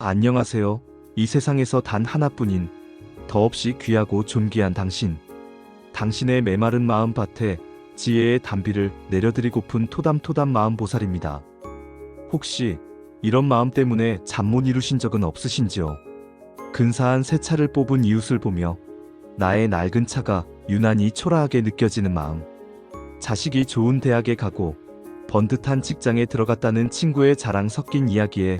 안녕하세요. 이 세상에서 단 하나뿐인 더없이 귀하고 존귀한 당신. 당신의 메마른 마음밭에 지혜의 단비를 내려드리고픈 토담토담 마음 보살입니다. 혹시 이런 마음 때문에 잠 못 이루신 적은 없으신지요? 근사한 새 차를 뽑은 이웃을 보며 나의 낡은 차가 유난히 초라하게 느껴지는 마음. 자식이 좋은 대학에 가고 번듯한 직장에 들어갔다는 친구의 자랑 섞인 이야기에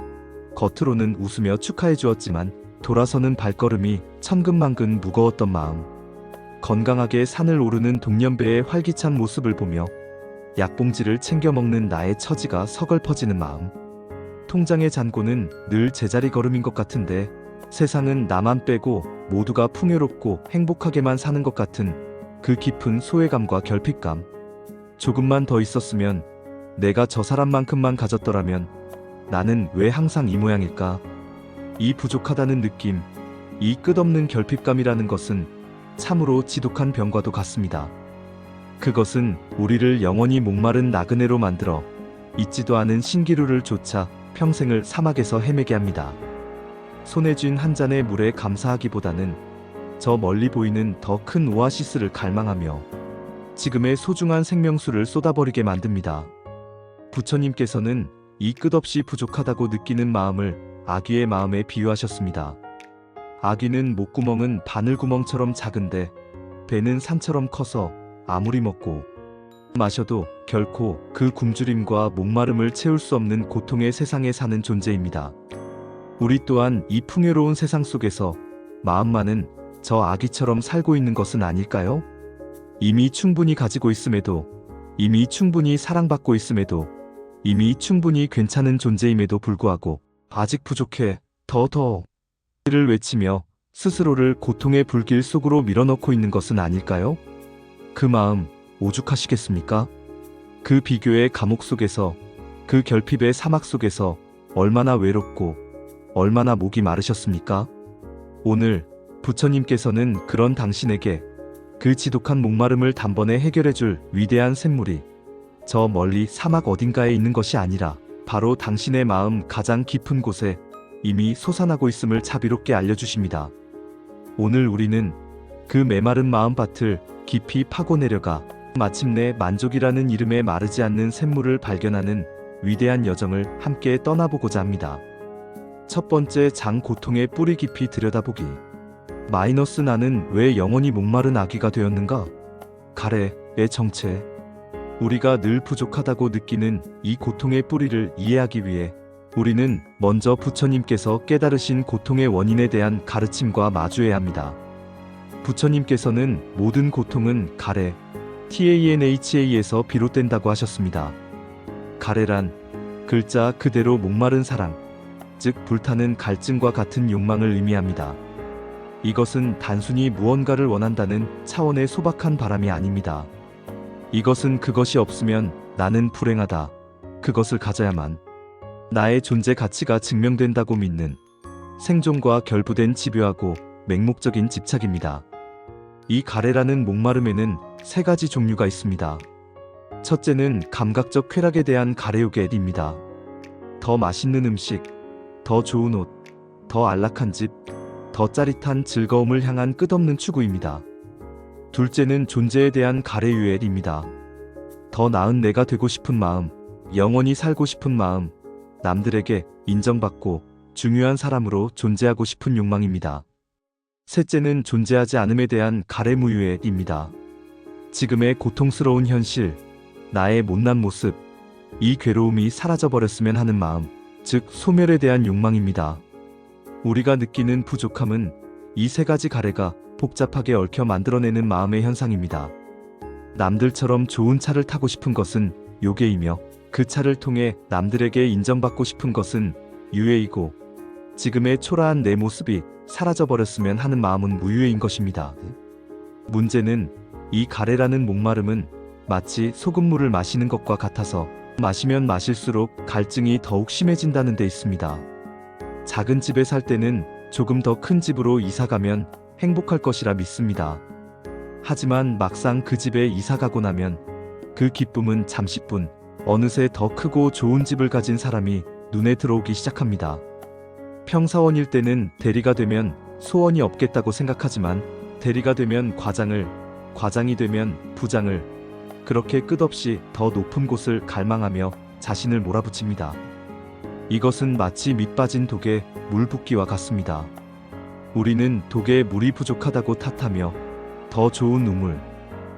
겉으로는 웃으며 축하해 주었지만 돌아서는 발걸음이 천근만근 무거웠던 마음. 건강하게 산을 오르는 동년배의 활기찬 모습을 보며 약봉지를 챙겨 먹는 나의 처지가 서글퍼지는 마음. 통장의 잔고는 늘 제자리 걸음인 것 같은데 세상은 나만 빼고 모두가 풍요롭고 행복하게만 사는 것 같은 그 깊은 소외감과 결핍감. 조금만 더 있었으면 내가 저 사람만큼만 가졌더라면 나는 왜 항상 이 모양일까? 이 부족하다는 느낌, 이 끝없는 결핍감이라는 것은 참으로 지독한 병과도 같습니다. 그것은 우리를 영원히 목마른 나그네로 만들어 잊지도 않은 신기루를 쫓아 평생을 사막에서 헤매게 합니다. 손에 쥔 한 잔의 물에 감사하기보다는 저 멀리 보이는 더 큰 오아시스를 갈망하며 지금의 소중한 생명수를 쏟아버리게 만듭니다. 부처님께서는 이 끝없이 부족하다고 느끼는 마음을 아기의 마음에 비유하셨습니다. 아기는 목구멍은 바늘구멍처럼 작은데 배는 산처럼 커서 아무리 먹고 마셔도 결코 그 굶주림과 목마름을 채울 수 없는 고통의 세상에 사는 존재입니다. 우리 또한 이 풍요로운 세상 속에서 마음만은 저 아기처럼 살고 있는 것은 아닐까요? 이미 충분히 가지고 있음에도, 이미 충분히 사랑받고 있음에도, 이미 충분히 괜찮은 존재임에도 불구하고 아직 부족해, 더 더. 를 외치며 스스로를 고통의 불길 속으로 밀어넣고 있는 것은 아닐까요? 그 마음 오죽하시겠습니까? 그 비교의 감옥 속에서 그 결핍의 사막 속에서 얼마나 외롭고 얼마나 목이 마르셨습니까? 오늘 부처님께서는 그런 당신에게 그 지독한 목마름을 단번에 해결해줄 위대한 샘물이 저 멀리 사막 어딘가에 있는 것이 아니라 바로 당신의 마음 가장 깊은 곳에 이미 솟아나고 있음을 자비롭게 알려주십니다. 오늘 우리는 그 메마른 마음밭을 깊이 파고 내려가 마침내 만족이라는 이름에 마르지 않는 샘물을 발견하는 위대한 여정을 함께 떠나보고자 합니다. 첫 번째 장 고통의 뿌리 깊이 들여다보기. 마이너스 나는 왜 영원히 목마른 아기가 되었는가? 가래의 정체. 우리가 늘 부족하다고 느끼는 이 고통의 뿌리를 이해하기 위해 우리는 먼저 부처님께서 깨달으신 고통의 원인에 대한 가르침과 마주해야 합니다. 부처님께서는 모든 고통은 가래, TANHA에서 비롯된다고 하셨습니다. 가래란 글자 그대로 목마른 사랑, 즉 불타는 갈증과 같은 욕망을 의미합니다. 이것은 단순히 무언가를 원한다는 차원의 소박한 바람이 아닙니다. 이것은 그것이 없으면 나는 불행하다. 그것을 가져야만 나의 존재 가치가 증명된다고 믿는 생존과 결부된 집요하고 맹목적인 집착입니다. 이 가래라는 목마름에는 세 가지 종류가 있습니다. 첫째는 감각적 쾌락에 대한 가래요겟입니다. 더 맛있는 음식, 더 좋은 옷, 더 안락한 집, 더 짜릿한 즐거움을 향한 끝없는 추구입니다. 둘째는 존재에 대한 가래유엘입니다. 더 나은 내가 되고 싶은 마음, 영원히 살고 싶은 마음, 남들에게 인정받고 중요한 사람으로 존재하고 싶은 욕망입니다. 셋째는 존재하지 않음에 대한 가래무유엘입니다. 지금의 고통스러운 현실, 나의 못난 모습, 이 괴로움이 사라져버렸으면 하는 마음, 즉 소멸에 대한 욕망입니다. 우리가 느끼는 부족함은 이 세 가지 가래가 복잡하게 얽혀 만들어내는 마음의 현상입니다. 남들처럼 좋은 차를 타고 싶은 것은 요괴이며 그 차를 통해 남들에게 인정받고 싶은 것은 유해이고 지금의 초라한 내 모습이 사라져버렸으면 하는 마음은 무유해인 것입니다. 문제는 이 가래라는 목마름은 마치 소금물을 마시는 것과 같아서 마시면 마실수록 갈증이 더욱 심해진다는 데 있습니다. 작은 집에 살 때는 조금 더 큰 집으로 이사 가면 행복할 것이라 믿습니다. 하지만 막상 그 집에 이사 가고 나면 그 기쁨은 잠시뿐 어느새 더 크고 좋은 집을 가진 사람이 눈에 들어오기 시작합니다. 평사원일 때는 대리가 되면 소원이 없겠다고 생각하지만 대리가 되면 과장을, 과장이 되면 부장을 그렇게 끝없이 더 높은 곳을 갈망하며 자신을 몰아붙입니다. 이것은 마치 밑 빠진 독에 물 붓기와 같습니다. 우리는 독에 물이 부족하다고 탓하며 더 좋은 우물,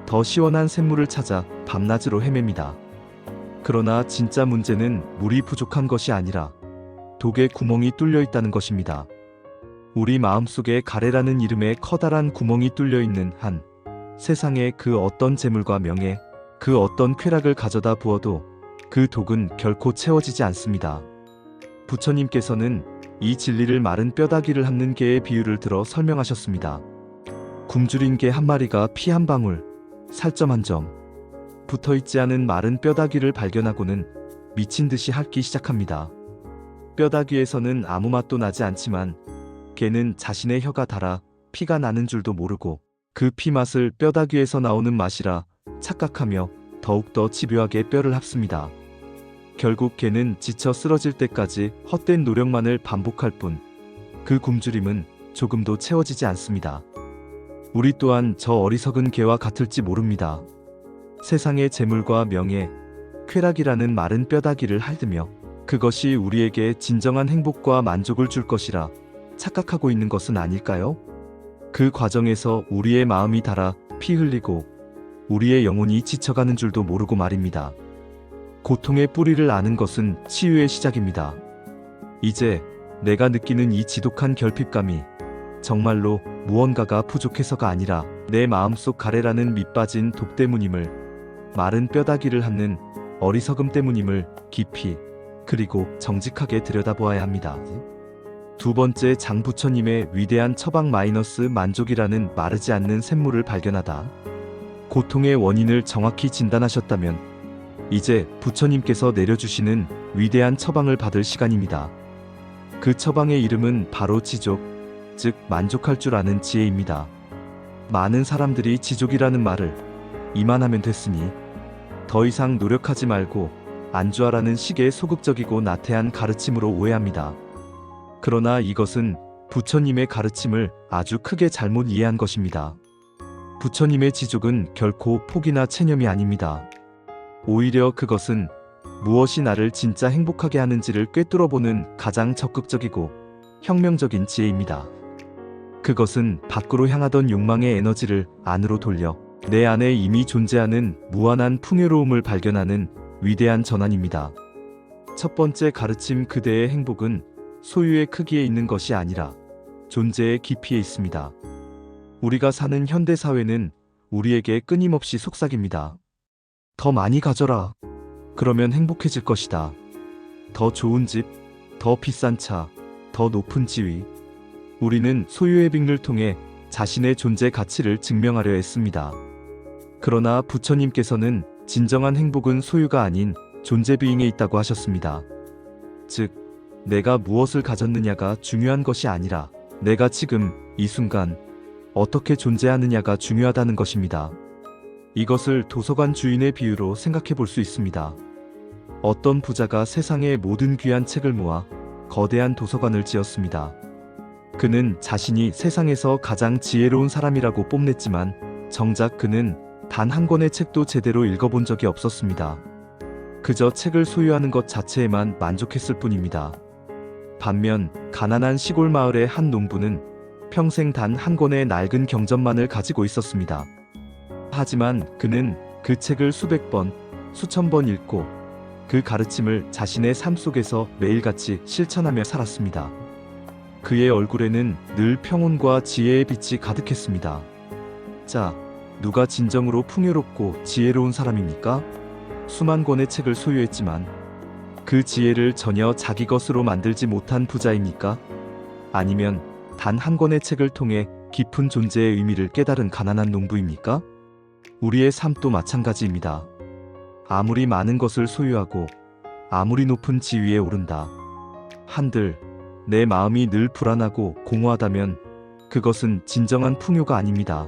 더 시원한 샘물을 찾아 밤낮으로 헤맵니다. 그러나 진짜 문제는 물이 부족한 것이 아니라 독에 구멍이 뚫려 있다는 것입니다. 우리 마음속에 가래라는 이름의 커다란 구멍이 뚫려 있는 한 세상에 그 어떤 재물과 명예, 그 어떤 쾌락을 가져다 부어도 그 독은 결코 채워지지 않습니다. 부처님께서는 이 진리를 마른 뼈다귀를 핥는 개의 비유를 들어 설명하셨습니다. 굶주린 개 한 마리가 피 한 방울, 살점 한 점, 붙어 있지 않은 마른 뼈다귀를 발견하고는 미친 듯이 핥기 시작합니다. 뼈다귀에서는 아무 맛도 나지 않지만 개는 자신의 혀가 닳아 피가 나는 줄도 모르고 그 피 맛을 뼈다귀에서 나오는 맛이라 착각하며 더욱더 집요하게 뼈를 합습니다. 결국 개는 지쳐 쓰러질 때까지 헛된 노력만을 반복할 뿐 그 굶주림은 조금도 채워지지 않습니다. 우리 또한 저 어리석은 개와 같을지 모릅니다. 세상의 재물과 명예, 쾌락이라는 마른 뼈다귀를 핥으며 그것이 우리에게 진정한 행복과 만족을 줄 것이라 착각하고 있는 것은 아닐까요? 그 과정에서 우리의 마음이 닳아 피 흘리고 우리의 영혼이 지쳐가는 줄도 모르고 말입니다. 고통의 뿌리를 아는 것은 치유의 시작입니다. 이제 내가 느끼는 이 지독한 결핍감이 정말로 무언가가 부족해서가 아니라 내 마음속 가래라는 밑빠진 독 때문임을 마른 뼈다귀를 핥는 어리석음 때문임을 깊이 그리고 정직하게 들여다보아야 합니다. 두 번째 장 부처님의 위대한 처방 마이너스 만족이라는 마르지 않는 샘물을 발견하다. 고통의 원인을 정확히 진단하셨다면 이제 부처님께서 내려주시는 위대한 처방을 받을 시간입니다. 그 처방의 이름은 바로 지족, 즉 만족할 줄 아는 지혜입니다. 많은 사람들이 지족이라는 말을 이만하면 됐으니 더 이상 노력하지 말고 안주하라는 식의 소극적이고 나태한 가르침으로 오해합니다. 그러나 이것은 부처님의 가르침을 아주 크게 잘못 이해한 것입니다. 부처님의 지족은 결코 폭이나 체념이 아닙니다. 오히려 그것은 무엇이 나를 진짜 행복하게 하는지를 꿰뚫어보는 가장 적극적이고 혁명적인 지혜입니다. 그것은 밖으로 향하던 욕망의 에너지를 안으로 돌려 내 안에 이미 존재하는 무한한 풍요로움을 발견하는 위대한 전환입니다. 첫 번째 가르침 그대의 행복은 소유의 크기에 있는 것이 아니라 존재의 깊이에 있습니다. 우리가 사는 현대 사회는 우리에게 끊임없이 속삭입니다. 더 많이 가져라. 그러면 행복해질 것이다. 더 좋은 집, 더 비싼 차, 더 높은 지위. 우리는 소유의 빙를 통해 자신의 존재 가치를 증명하려 했습니다. 그러나 부처님께서는 진정한 행복은 소유가 아닌 존재 비잉에 있다고 하셨습니다. 즉, 내가 무엇을 가졌느냐가 중요한 것이 아니라 내가 지금 이 순간 어떻게 존재하느냐가 중요하다는 것입니다. 이것을 도서관 주인의 비유로 생각해 볼 수 있습니다. 어떤 부자가 세상의 모든 귀한 책을 모아 거대한 도서관을 지었습니다. 그는 자신이 세상에서 가장 지혜로운 사람이라고 뽐냈지만 정작 그는 단 한 권의 책도 제대로 읽어본 적이 없었습니다. 그저 책을 소유하는 것 자체에만 만족했을 뿐입니다. 반면 가난한 시골 마을의 한 농부는 평생 단 한 권의 낡은 경전만을 가지고 있었습니다. 하지만 그는 그 책을 수백 번, 수천 번 읽고 그 가르침을 자신의 삶 속에서 매일같이 실천하며 살았습니다. 그의 얼굴에는 늘 평온과 지혜의 빛이 가득했습니다. 자, 누가 진정으로 풍요롭고 지혜로운 사람입니까? 수만 권의 책을 소유했지만 그 지혜를 전혀 자기 것으로 만들지 못한 부자입니까? 아니면 단 한 권의 책을 통해 깊은 존재의 의미를 깨달은 가난한 농부입니까? 우리의 삶도 마찬가지입니다. 아무리 많은 것을 소유하고 아무리 높은 지위에 오른다. 한들 내 마음이 늘 불안하고 공허하다면 그것은 진정한 풍요가 아닙니다.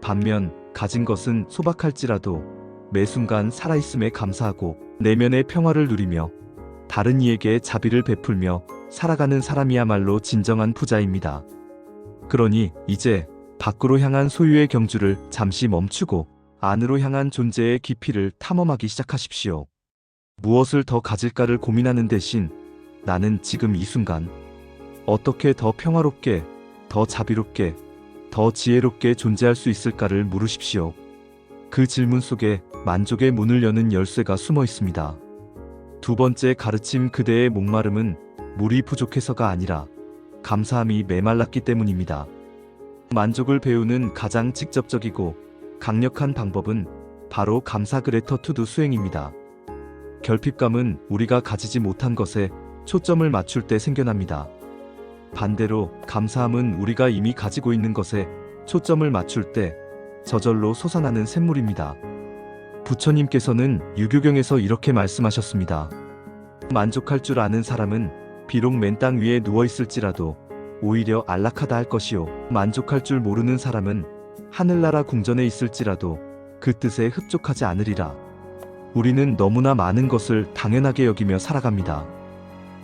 반면 가진 것은 소박할지라도 매 순간 살아있음에 감사하고 내면의 평화를 누리며 다른 이에게 자비를 베풀며 살아가는 사람이야말로 진정한 부자입니다. 그러니 이제 밖으로 향한 소유의 경주를 잠시 멈추고 안으로 향한 존재의 깊이를 탐험하기 시작하십시오. 무엇을 더 가질까를 고민하는 대신 나는 지금 이 순간 어떻게 더 평화롭게, 더 자비롭게, 더 지혜롭게 존재할 수 있을까를 물으십시오. 그 질문 속에 만족의 문을 여는 열쇠가 숨어 있습니다. 두 번째 가르침 그대의 목마름은 물이 부족해서가 아니라 감사함이 메말랐기 때문입니다. 만족을 배우는 가장 직접적이고 강력한 방법은 바로 감사 그레터 투두 수행입니다. 결핍감은 우리가 가지지 못한 것에 초점을 맞출 때 생겨납니다. 반대로 감사함은 우리가 이미 가지고 있는 것에 초점을 맞출 때 저절로 솟아나는 샘물입니다. 부처님께서는 유교경에서 이렇게 말씀하셨습니다. 만족할 줄 아는 사람은 비록 맨 땅 위에 누워 있을지라도 오히려 안락하다 할 것이요. 만족할 줄 모르는 사람은 하늘나라 궁전에 있을지라도 그 뜻에 흡족하지 않으리라. 우리는 너무나 많은 것을 당연하게 여기며 살아갑니다.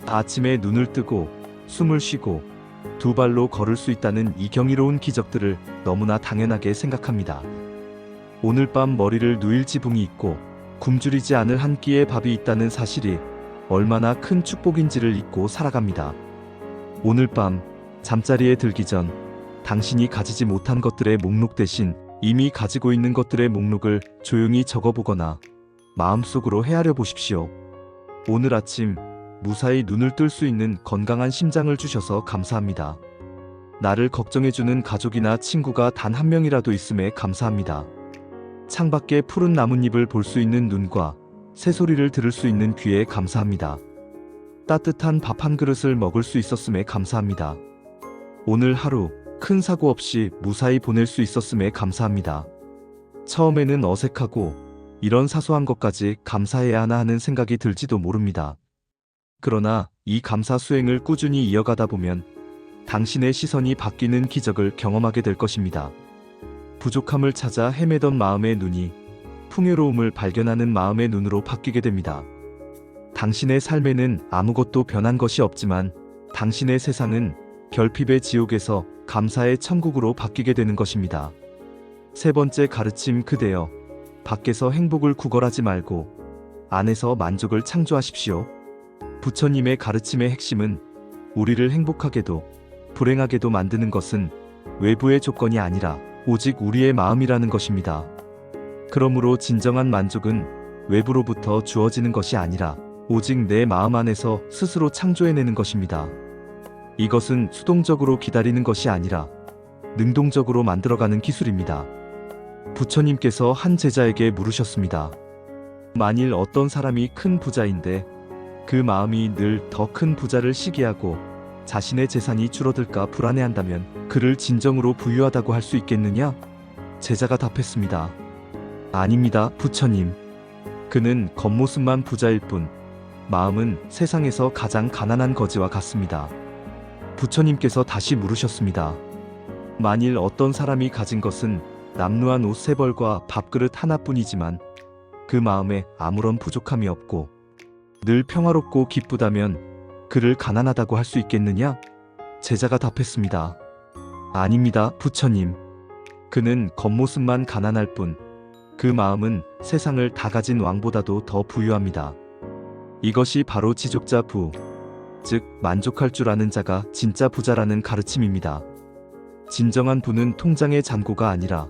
아침에 눈을 뜨고 숨을 쉬고 두 발로 걸을 수 있다는 이 경이로운 기적들을 너무나 당연하게 생각합니다. 오늘 밤 머리를 누일 지붕이 있고 굶주리지 않을 한 끼의 밥이 있다는 사실이 얼마나 큰 축복인지를 잊고 살아갑니다. 오늘 밤 잠자리에 들기 전 당신이 가지지 못한 것들의 목록 대신 이미 가지고 있는 것들의 목록을 조용히 적어보거나 마음속으로 헤아려 보십시오. 오늘 아침 무사히 눈을 뜰 수 있는 건강한 심장을 주셔서 감사합니다. 나를 걱정해주는 가족이나 친구가 단 한 명이라도 있음에 감사합니다. 창밖에 푸른 나뭇잎을 볼 수 있는 눈과 새소리를 들을 수 있는 귀에 감사합니다. 따뜻한 밥 한 그릇을 먹을 수 있었음에 감사합니다. 오늘 하루 큰 사고 없이 무사히 보낼 수 있었음에 감사합니다. 처음에는 어색하고 이런 사소한 것까지 감사해야 하나 하는 생각이 들지도 모릅니다. 그러나 이 감사 수행을 꾸준히 이어가다 보면 당신의 시선이 바뀌는 기적을 경험하게 될 것입니다. 부족함을 찾아 헤매던 마음의 눈이 풍요로움을 발견하는 마음의 눈으로 바뀌게 됩니다. 당신의 삶에는 아무것도 변한 것이 없지만 당신의 세상은 결핍의 지옥에서 감사의 천국으로 바뀌게 되는 것입니다. 세 번째 가르침 그대여 밖에서 행복을 구걸하지 말고 안에서 만족을 창조하십시오. 부처님의 가르침의 핵심은 우리를 행복하게도 불행하게도 만드는 것은 외부의 조건이 아니라 오직 우리의 마음이라는 것입니다. 그러므로 진정한 만족은 외부로부터 주어지는 것이 아니라 오직 내 마음 안에서 스스로 창조해내는 것입니다. 이것은 수동적으로 기다리는 것이 아니라 능동적으로 만들어가는 기술입니다. 부처님께서 한 제자에게 물으셨습니다. 만일 어떤 사람이 큰 부자인데 그 마음이 늘 더 큰 부자를 시기하고 자신의 재산이 줄어들까 불안해한다면 그를 진정으로 부유하다고 할 수 있겠느냐? 제자가 답했습니다. 아닙니다, 부처님. 그는 겉모습만 부자일 뿐, 마음은 세상에서 가장 가난한 거지와 같습니다. 부처님께서 다시 물으셨습니다. 만일 어떤 사람이 가진 것은 남루한 옷 세 벌과 밥그릇 하나뿐이지만 그 마음에 아무런 부족함이 없고 늘 평화롭고 기쁘다면 그를 가난하다고 할 수 있겠느냐? 제자가 답했습니다. 아닙니다, 부처님. 그는 겉모습만 가난할 뿐, 그 마음은 세상을 다 가진 왕보다도 더 부유합니다. 이것이 바로 지족자 부, 즉 만족할 줄 아는 자가 진짜 부자라는 가르침입니다. 진정한 부는 통장의 잔고가 아니라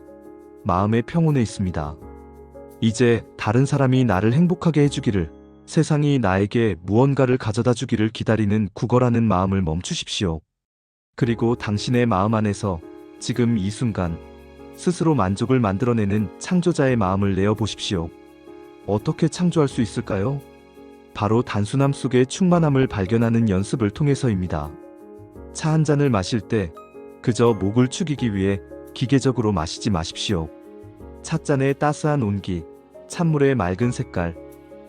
마음의 평온에 있습니다. 이제 다른 사람이 나를 행복하게 해주기를 세상이 나에게 무언가를 가져다 주기를 기다리는 구걸하는 마음을 멈추십시오. 그리고 당신의 마음 안에서 지금 이 순간 스스로 만족을 만들어내는 창조자의 마음을 내어 보십시오. 어떻게 창조할 수 있을까요? 바로 단순함 속의 충만함을 발견하는 연습을 통해서입니다. 차 한 잔을 마실 때 그저 목을 축이기 위해 기계적으로 마시지 마십시오. 찻잔의 따스한 온기, 찬물의 맑은 색깔,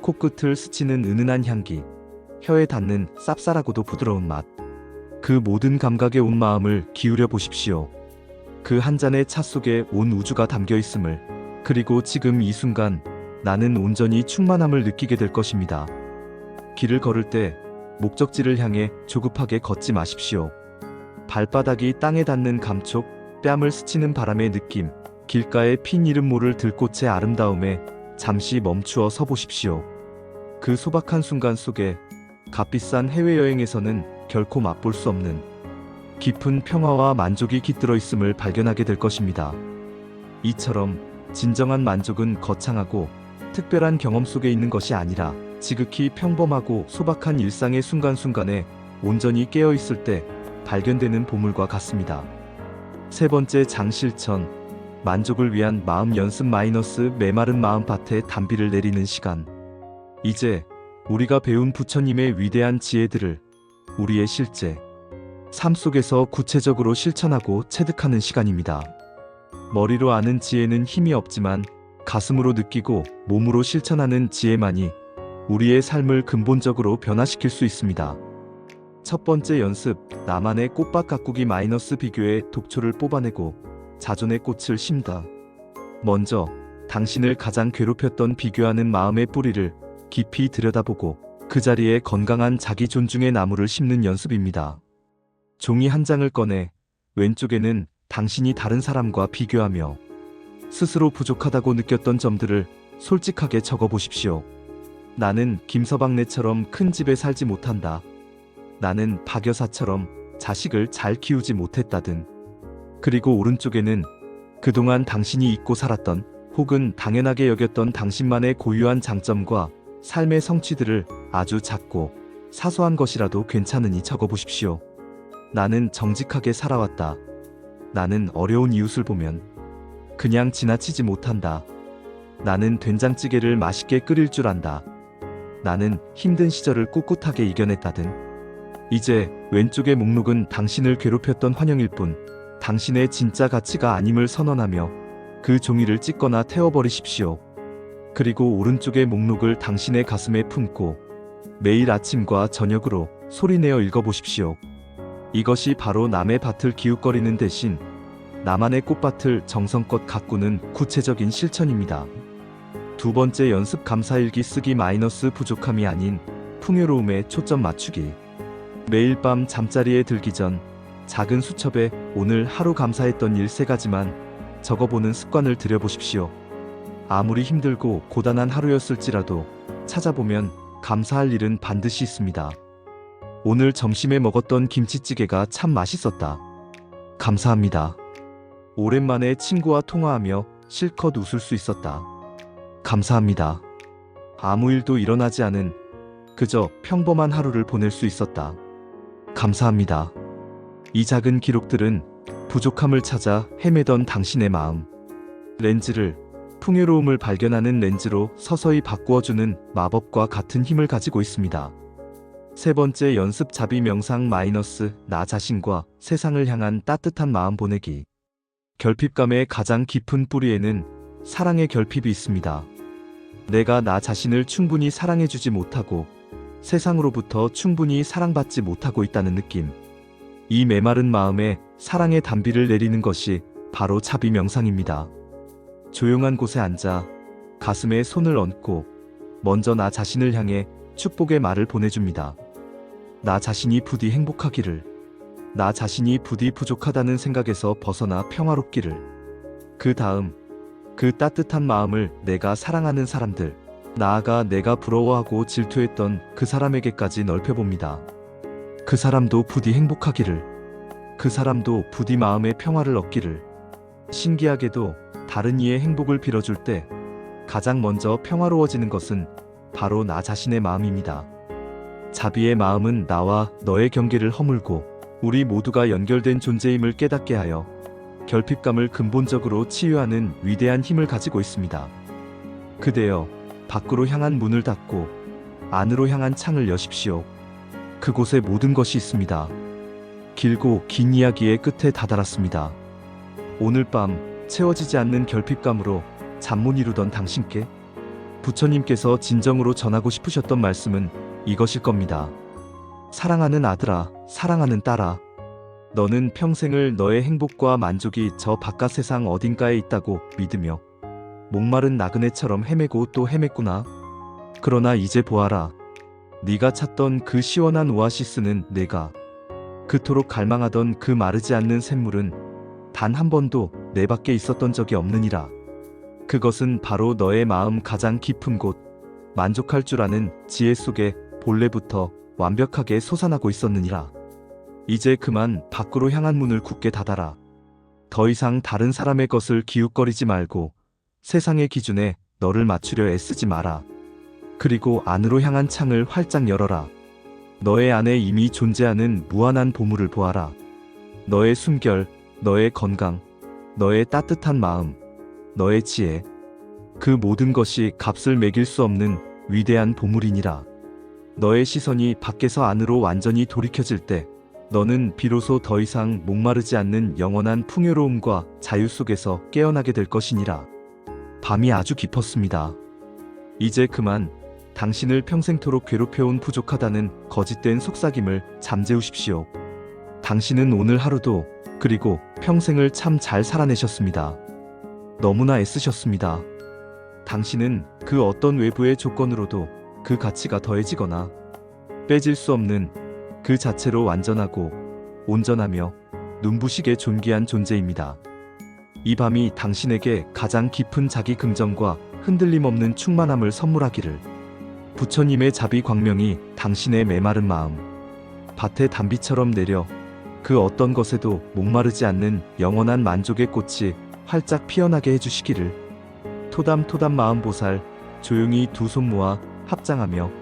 코끝을 스치는 은은한 향기, 혀에 닿는 쌉쌀하고도 부드러운 맛. 그 모든 감각에 온 마음을 기울여 보십시오. 그 한 잔의 차 속에 온 우주가 담겨 있음을, 그리고 지금 이 순간 나는 온전히 충만함을 느끼게 될 것입니다. 길을 걸을 때 목적지를 향해 조급하게 걷지 마십시오. 발바닥이 땅에 닿는 감촉, 뺨을 스치는 바람의 느낌, 길가의 핀 이름 모를 들꽃의 아름다움에 잠시 멈추어 서 보십시오. 그 소박한 순간 속에 값비싼 해외여행에서는 결코 맛볼 수 없는 깊은 평화와 만족이 깃들어 있음을 발견하게 될 것입니다. 이처럼 진정한 만족은 거창하고 특별한 경험 속에 있는 것이 아니라 지극히 평범하고 소박한 일상의 순간순간에 온전히 깨어 있을 때 발견되는 보물과 같습니다. 세 번째 장실천 만족을 위한 마음 연습 마이너스 메마른 마음밭에 단비를 내리는 시간. 이제 우리가 배운 부처님의 위대한 지혜들을 우리의 실제 삶 속에서 구체적으로 실천하고 체득하는 시간입니다. 머리로 아는 지혜는 힘이 없지만 가슴으로 느끼고 몸으로 실천하는 지혜만이 우리의 삶을 근본적으로 변화시킬 수 있습니다. 첫 번째 연습, 나만의 꽃밭 가꾸기 마이너스 비교의 독초를 뽑아내고 자존의 꽃을 심다. 먼저 당신을 가장 괴롭혔던 비교하는 마음의 뿌리를 깊이 들여다보고 그 자리에 건강한 자기 존중의 나무를 심는 연습입니다. 종이 한 장을 꺼내 왼쪽에는 당신이 다른 사람과 비교하며 스스로 부족하다고 느꼈던 점들을 솔직하게 적어 보십시오. 나는 김서방네처럼 큰 집에 살지 못한다. 나는 박여사처럼 자식을 잘 키우지 못했다든. 그리고 오른쪽에는 그동안 당신이 잊고 살았던 혹은 당연하게 여겼던 당신만의 고유한 장점과 삶의 성취들을 아주 작고 사소한 것이라도 괜찮으니 적어 보십시오. 나는 정직하게 살아왔다. 나는 어려운 이웃을 보면 그냥 지나치지 못한다. 나는 된장찌개를 맛있게 끓일 줄 안다. 나는 힘든 시절을 꿋꿋하게 이겨냈다든. 이제 왼쪽의 목록은 당신을 괴롭혔던 환영일 뿐 당신의 진짜 가치가 아님을 선언하며 그 종이를 찢거나 태워버리십시오. 그리고 오른쪽의 목록을 당신의 가슴에 품고 매일 아침과 저녁으로 소리내어 읽어보십시오. 이것이 바로 남의 밭을 기웃거리는 대신 나만의 꽃밭을 정성껏 가꾸는 구체적인 실천입니다. 두 번째 연습 감사일기 쓰기 마이너스 부족함이 아닌 풍요로움에 초점 맞추기. 매일 밤 잠자리에 들기 전 작은 수첩에 오늘 하루 감사했던 일 세 가지만 적어보는 습관을 들여보십시오. 아무리 힘들고 고단한 하루였을지라도 찾아보면 감사할 일은 반드시 있습니다. 오늘 점심에 먹었던 김치찌개가 참 맛있었다. 감사합니다. 오랜만에 친구와 통화하며 실컷 웃을 수 있었다. 감사합니다. 아무 일도 일어나지 않은 그저 평범한 하루를 보낼 수 있었다. 감사합니다. 이 작은 기록들은 부족함을 찾아 헤매던 당신의 마음, 렌즈를 풍요로움을 발견하는 렌즈로 서서히 바꾸어주는 마법과 같은 힘을 가지고 있습니다. 세 번째 연습 자비 명상 마이너스 나 자신과 세상을 향한 따뜻한 마음 보내기. 결핍감의 가장 깊은 뿌리에는 사랑의 결핍이 있습니다. 내가 나 자신을 충분히 사랑해주지 못하고 세상으로부터 충분히 사랑받지 못하고 있다는 느낌. 이 메마른 마음에 사랑의 단비를 내리는 것이 바로 자비 명상입니다. 조용한 곳에 앉아 가슴에 손을 얹고 먼저 나 자신을 향해 축복의 말을 보내줍니다. 나 자신이 부디 행복하기를, 나 자신이 부디 부족하다는 생각에서 벗어나 평화롭기를, 그 다음, 그 따뜻한 마음을 내가 사랑하는 사람들, 나아가 내가 부러워하고 질투했던 그 사람에게까지 넓혀봅니다. 그 사람도 부디 행복하기를, 그 사람도 부디 마음의 평화를 얻기를, 신기하게도 다른 이의 행복을 빌어줄 때 가장 먼저 평화로워지는 것은 바로 나 자신의 마음입니다. 자비의 마음은 나와 너의 경계를 허물고 우리 모두가 연결된 존재임을 깨닫게 하여 결핍감을 근본적으로 치유하는 위대한 힘을 가지고 있습니다. 그대여 밖으로 향한 문을 닫고 안으로 향한 창을 여십시오. 그곳에 모든 것이 있습니다. 길고 긴 이야기의 끝에 다다랐습니다. 오늘 밤 채워지지 않는 결핍감으로 잠 못 이루던 당신께 부처님께서 진정으로 전하고 싶으셨던 말씀은 이것일 겁니다. 사랑하는 아들아, 사랑하는 딸아. 너는 평생을 너의 행복과 만족이 저 바깥 세상 어딘가에 있다고 믿으며 목마른 나그네처럼 헤매고 또 헤맸구나. 그러나 이제 보아라. 네가 찾던 그 시원한 오아시스는 내가 그토록 갈망하던 그 마르지 않는 샘물은 단 한 번도 내 밖에 있었던 적이 없느니라. 그것은 바로 너의 마음 가장 깊은 곳, 만족할 줄 아는 지혜 속에 본래부터 완벽하게 솟아나고 있었느니라. 이제 그만 밖으로 향한 문을 굳게 닫아라. 더 이상 다른 사람의 것을 기웃거리지 말고 세상의 기준에 너를 맞추려 애쓰지 마라. 그리고 안으로 향한 창을 활짝 열어라. 너의 안에 이미 존재하는 무한한 보물을 보아라. 너의 숨결, 너의 건강, 너의 따뜻한 마음, 너의 지혜, 그 모든 것이 값을 매길 수 없는 위대한 보물이니라. 너의 시선이 밖에서 안으로 완전히 돌이켜질 때, 너는 비로소 더 이상 목마르지 않는 영원한 풍요로움과 자유 속에서 깨어나게 될 것이니라. 밤이 아주 깊었습니다. 이제 그만 당신을 평생토록 괴롭혀온 부족하다는 거짓된 속삭임을 잠재우십시오. 당신은 오늘 하루도 그리고 평생을 참 잘 살아내셨습니다. 너무나 애쓰셨습니다. 당신은 그 어떤 외부의 조건으로도 그 가치가 더해지거나 빼질 수 없는 그 자체로 완전하고 온전하며 눈부시게 존귀한 존재입니다. 이 밤이 당신에게 가장 깊은 자기 긍정과 흔들림 없는 충만함을 선물하기를. 부처님의 자비 광명이 당신의 메마른 마음, 밭의 단비처럼 내려 그 어떤 것에도 목마르지 않는 영원한 만족의 꽃이 활짝 피어나게 해주시기를. 토담토담 마음 보살, 조용히 두 손 모아 합장하며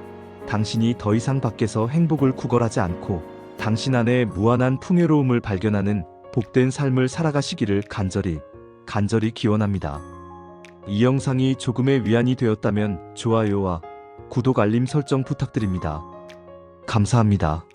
당신이 더 이상 밖에서 행복을 구걸하지 않고 당신 안에 무한한 풍요로움을 발견하는 복된 삶을 살아가시기를 간절히, 간절히 기원합니다. 이 영상이 조금의 위안이 되었다면 좋아요와 구독 알림 설정 부탁드립니다. 감사합니다.